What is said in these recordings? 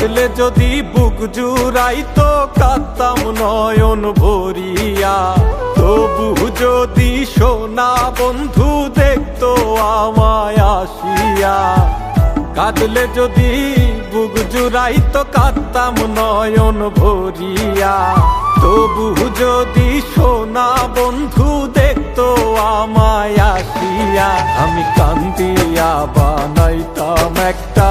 কাঁদলে যদি বুক জুড়াইতো কাঁদতাম নয়ন ভরিয়া। তবু যদি সোনা বন্ধু দেখতো আমায় আসিয়া। কাঁদলে যদি বুক জুড়াইতো কাঁদতাম নয়ন ভরিয়া। তবু যদি সোনা বন্ধু দেখতো আমায় আসিয়া। আমি কান্দিয়া বানাইতাম একটা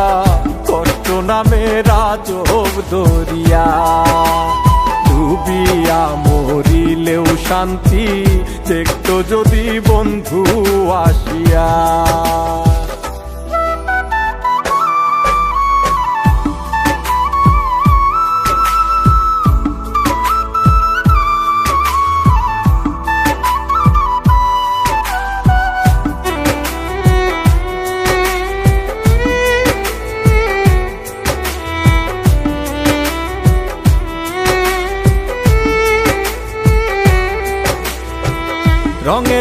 কষ্ট নামে রাজব দরিয়া। ডুবিয়া মরিলেও শান্তি দেখতো যদি বন্ধু আসিয়া।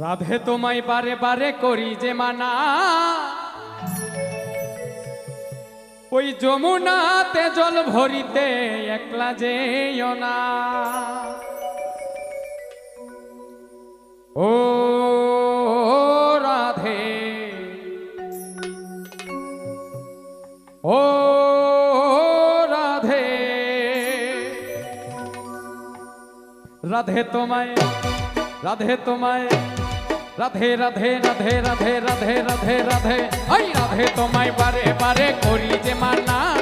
রাধে তোমায় বারে বারে করি যে মানা। ওই যমুনাতে জল ভরিতে একলা যেও না। ও রাধে। ও রাধে। রাধে তোমায় রাধে তোমায়। রাধে রাধে রাধে রাধে রাধে রাধে রাধে। ওই রাধে তোমায় বারে বারে করি যে মানা।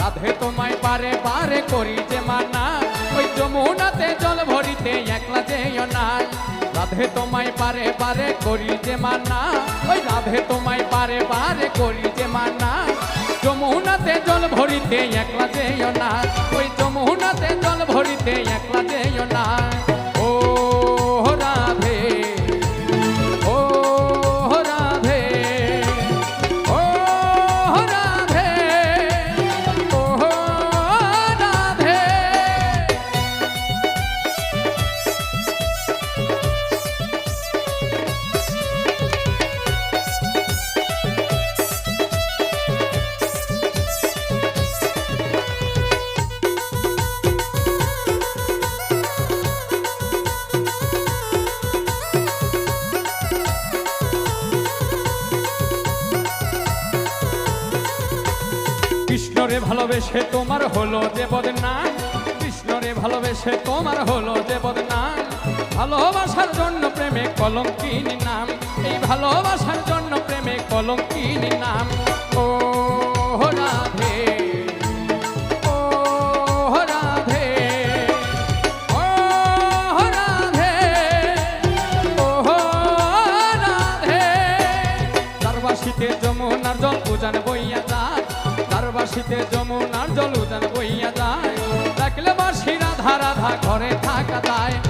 রাধে তোমায় বারে বারে করি যে মানা। ওই যমুনাতে জল ভরিতে একলা যেও না। রাধে তোমায় বারে বারে করি যে মানা। ওই রাধে তোমায় বারে বারে করি যে মানা। যমুনাতে জল ভরিতে একলা যেও না। ওই যমুনাতে জল ভরিতে একলা যেও না। ভালোবেসে তোমার হলো যে বদনাম কৃষ্ণরে ভালোবেসে তোমার হলো যে বদনাম ভালোবাসার জন্য প্রেমে কলঙ্কিনী নাম। এই ভালোবাসার জন্য প্রেমে কলঙ্কিনী নাম। ও রাধে যমুনার জল উজান বইয়া দারবাসিতে যমুনার জল উজান বইয়া যায়। দেখলে বাঁশিরা ধারা ধা ঘরে থাকা যায়।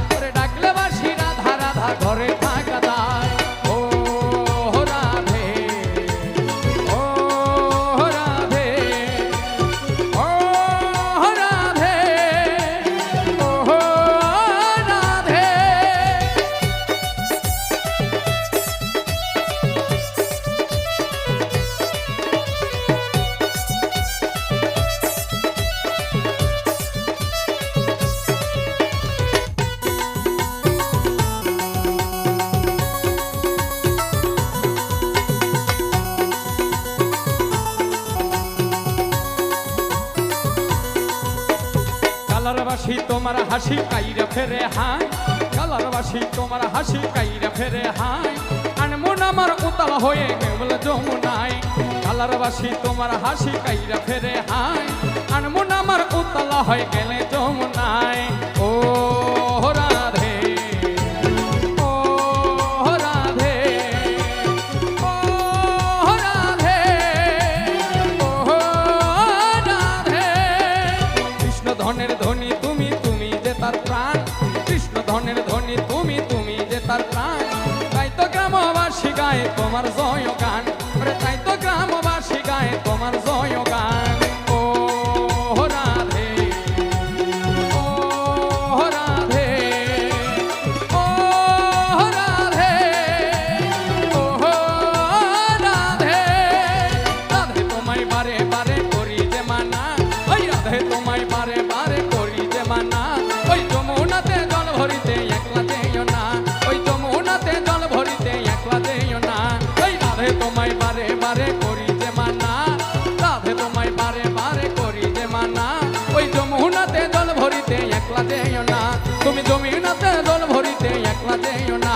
কালারবাসী তোমার হাসি কাইরা ফেরে হাই ভালোবাসি তোমার হাসি কাইরা ফেরে হাই আনমন আমার উতাল হয়ে কেবল যমুনাই ভালোবাসি তোমার হাসি কাইরা ফেরে হাই আনমন আমার উতাল হয়ে গেলে যমুনাই ও bardzo একলা যেও না। তুমি জমিনাতে দল ভরিতে একলা যেও না।